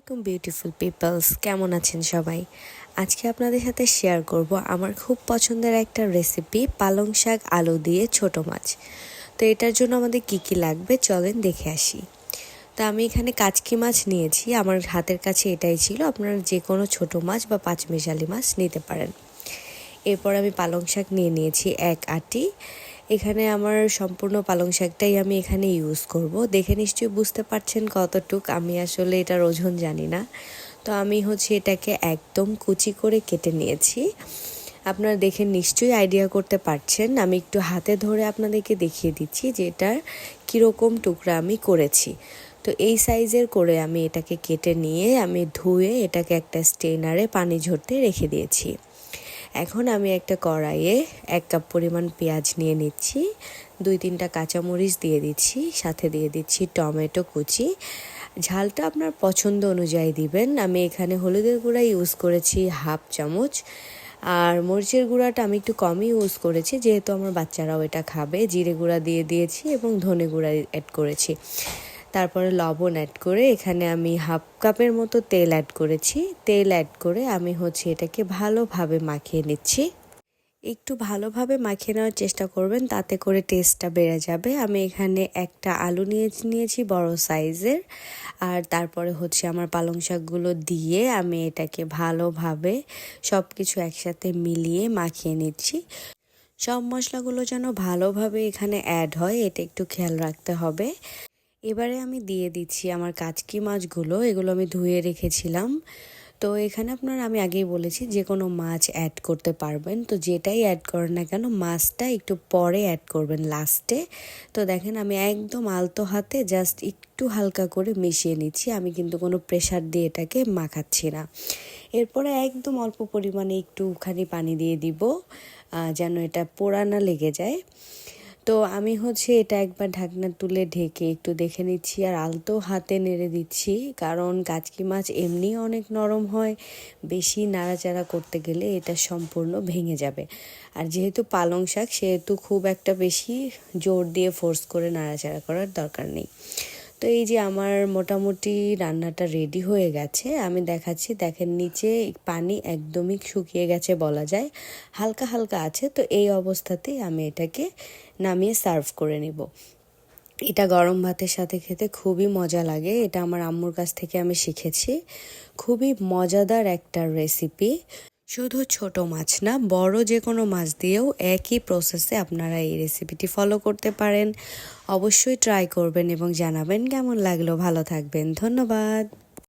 আলাইকুম beautiful people's কেমন আছেন সবাই? আজকে আপনাদের সাথে শেয়ার করব আমার খুব পছন্দের একটা রেসিপি পালং শাক আলু দিয়ে ছোট মাছ। তো এটার জন্য আমাদের কি কি লাগবে চলেন দেখে আসি। তো আমি এখানে কাচকি মাছ নিয়েছি, আমার হাতের কাছে এটাই ছিল, আপনারা যে কোনো ছোট মাছ বা পাঁচমিশালি মাছ নিতে পারেন। এরপর আমি পালং শাক নিয়ে নিয়েছি এক আটি। এখানে আমার সম্পূর্ণ পালং শাকটাই আমি এখানে ইউজ করব। দেখে নিশ্চয়ই বুঝতে পারছেন কতটুক, আমি আসলে এটার ওজন জানি না। তো আমি হচ্ছে এটাকে একদম কুচি করে কেটে নিয়েছি। আপনারা দেখে নিশ্চয়ই আইডিয়া করতে পারছেন। আমি একটু হাতে ধরে আপনাদেরকে দেখিয়ে দিচ্ছি যে এটার কীরকম টুকরা আমি করেছি। তো এই সাইজের করে আমি এটাকে কেটে নিয়ে আমি ধুয়ে এটাকে একটা স্টেনারে পানি ঝরতে রেখে দিয়েছি। এখন আমি একটা কড়াইয়ে এক কাপ পরিমাণ পেঁয়াজ নিয়ে নিচ্ছি, দুই তিনটা কাঁচামরিচ দিয়ে দিচ্ছি, সাথে দিয়ে দিচ্ছি টমেটো কুচি। ঝালটা আপনার পছন্দ অনুযায়ী দিবেন। আমি এখানে হলুদের গুঁড়া ইউজ করেছি হাফ চামচ, আর মরিচের গুঁড়াটা আমি একটু কমই ইউজ করেছি, যেহেতু আমার বাচ্চারাও এটা খাবে। জিরে গুঁড়া দিয়ে দিয়েছি এবং ধনে গুঁড়া অ্যাড করেছি। তারপরে লবণ অ্যাড করে এখানে আমি হাফ কাপের মতো তেল অ্যাড করেছি। তেল অ্যাড করে আমি হচ্ছে এটাকে ভালোভাবে মাখিয়ে নিচ্ছি। একটু ভালোভাবে মাখিয়ে নেওয়ার চেষ্টা করবেন, তাতে করে টেস্টটা বেড়ে যাবে। আমি এখানে একটা আলু নিয়ে নিয়েছি বড় সাইজের আর তারপরে হচ্ছে আমার পালং শাকগুলো দিয়ে আমি এটাকে ভালোভাবে সব কিছু একসাথে মিলিয়ে মাখিয়ে নিচ্ছি। সব মশলাগুলো যেন ভালোভাবে এখানে অ্যাড হয়, এটা একটু খেয়াল রাখতে হবে। এবারে আমি দিয়ে দিচ্ছি আমার কাচকি মাছগুলো, এগুলো আমি ধুয়ে রেখেছিলাম। তো এখানে আপনারা আমি আগেই বলেছি যে কোনো মাছ অ্যাড করতে পারবেন। তো যেটাই অ্যাড করেন না কেন, মাছটা একটু পরে অ্যাড করবেন লাস্টে তো দেখেন আমি একদম আলতো হাতে জাস্ট একটু হালকা করে মিশিয়ে নিচ্ছি। আমি কিন্তু কোনো প্রেশার দিয়ে এটাকে মাখাচ্ছি না। এরপরে একদম অল্প পরিমাণে একটুখানি পানি দিয়ে দিব যেন এটা পোড়া না লেগে যায়। তো আমি হচ্ছে এটা একবার ঢাকনা তুলে ঢেকে একটু দেখে নিচ্ছি আর আলতো হাতে নেড়ে দিচ্ছি। কারণ কাচকি মাছ এমনি অনেক নরম হয়, বেশি নাড়াচাড়া করতে গেলে এটা সম্পূর্ণ ভেঙে যাবে। আর যেহেতু পালং শাক, সেহেতু খুব একটা বেশি জোর দিয়ে ফোর্স করে নাড়াচাড়া করার দরকার নেই। তো এই যে আমার মোটামুটি রান্নাটা রেডি হয়ে গেছে, আমি দেখাচ্ছি। দেখেন নিচে পানি একদমই শুকিয়ে গেছে বলা যায়, হালকা হালকা আছে। তো এই অবস্থাতেই আমি এটাকে নামিয়ে সার্ভ করে নিব। এটা গরম ভাতের সাথে খেতে খুবই মজা লাগে। এটা আমার আম্মুর কাছ থেকে আমি শিখেছি। খুবই মজাদার একটা রেসিপি শুধু ছোট মাছ না, বড় যে কোনো মাছ দিয়েও একই প্রসেসে আপনারা এই রেসিপিটি ফলো করতে পারেন। অবশ্যই ট্রাই করবেন এবং জানাবেন কেমন লাগল। ভালো থাকবেন। ধন্যবাদ।